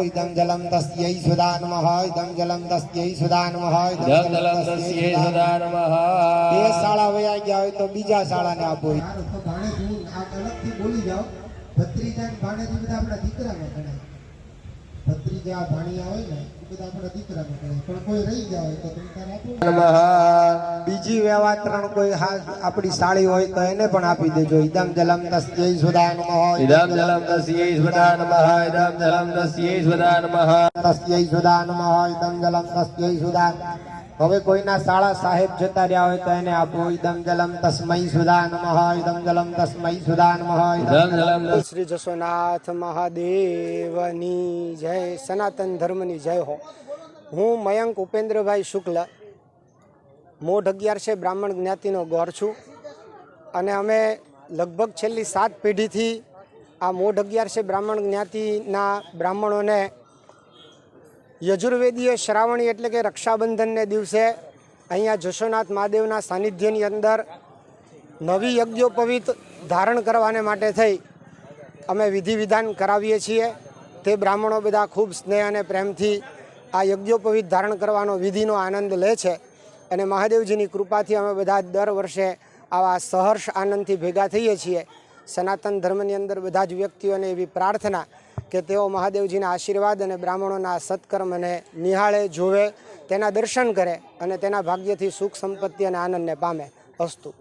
ઇદમ જલમ તસ્યૈ સુધા નમઃ ઇદમ જમ જલમ જલમ તસ્યૈ તસ્યે સુધા નમઃ. સુધા બે શાળા વયા ગયા હોય તો બીજા શાળાને આપો ભત્રીજા ભાણિયા હોય ને એ બધા આપણા દીકરામાં ગણાય પણ કોઈ રહી ગયા હોય તો તમે તારે આપો બીજી વ્યવહાર ત્રણ કોઈ હા આપણી સાળી હોય તો એને પણ આપી દેજો. ઇદમ જલમ તસ્યૈ સુધા નમઃ. ઇદમ જલમ તસ્યે સુધા નમઃ. ઇદમ જલમ તસ્યે સુધા નમઃ. તસ્યૈ સુધા નમઃ. ઇદમ જલમ તસ્યૈ સુધા હવે કોઈના શાળા સાહેબ જતા રહ્યા હોય તો એને આપો. ઇદમ જલમ તસ્મય સુદાન નમઃ ઇદમ જલમ તસ્મય સુદાન તસ્યે શ્રી જશોનાથ મહાદેવની જય. સનાતન ધર્મની જય હો. હું મયંક ઉપેન્દ્રભાઈ શુક્લ મોઢ અગિયાર છે બ્રાહ્મણ જ્ઞાતિનો ગોર છું. અને અમે લગભગ છેલ્લી સાત પેઢીથી આ મોઢ અગિયાર છે બ્રાહ્મણ જ્ઞાતિના બ્રાહ્મણોને યજુર્વેદીય શ્રાવણી એટલે કે રક્ષાબંધનને દિવસે અહીંયા જશોનાથ મહાદેવના સાનિધ્યની અંદર નવી યજ્ઞોપવિત ધારણ કરવાને માટે થઈ અમે વિધિ વિધાન કરાવીએ છીએ. તે બ્રાહ્મણો બધા ખૂબ સ્નેહ અને પ્રેમથી આ યજ્ઞોપવિત ધારણ કરવાનો વિધિનો આનંદ લે છે અને મહાદેવજીની કૃપાથી અમે બધા દર વર્ષે આવા સહર્ષ આનંદથી ભેગા થઈએ છીએ. સનાતન ધર્મની અંદર બધા જ વ્યક્તિઓને એવી પ્રાર્થના કે તેઓ મહાદેવજીના આશીર્વાદ અને બ્રાહ્મણોના સત્કર્મને નિહાળે, જોવે, તેના દર્શન કરે અને તેના ભાગ્યથી સુખ, સંપત્તિ અને આનંદને પામે. અસ્તુ.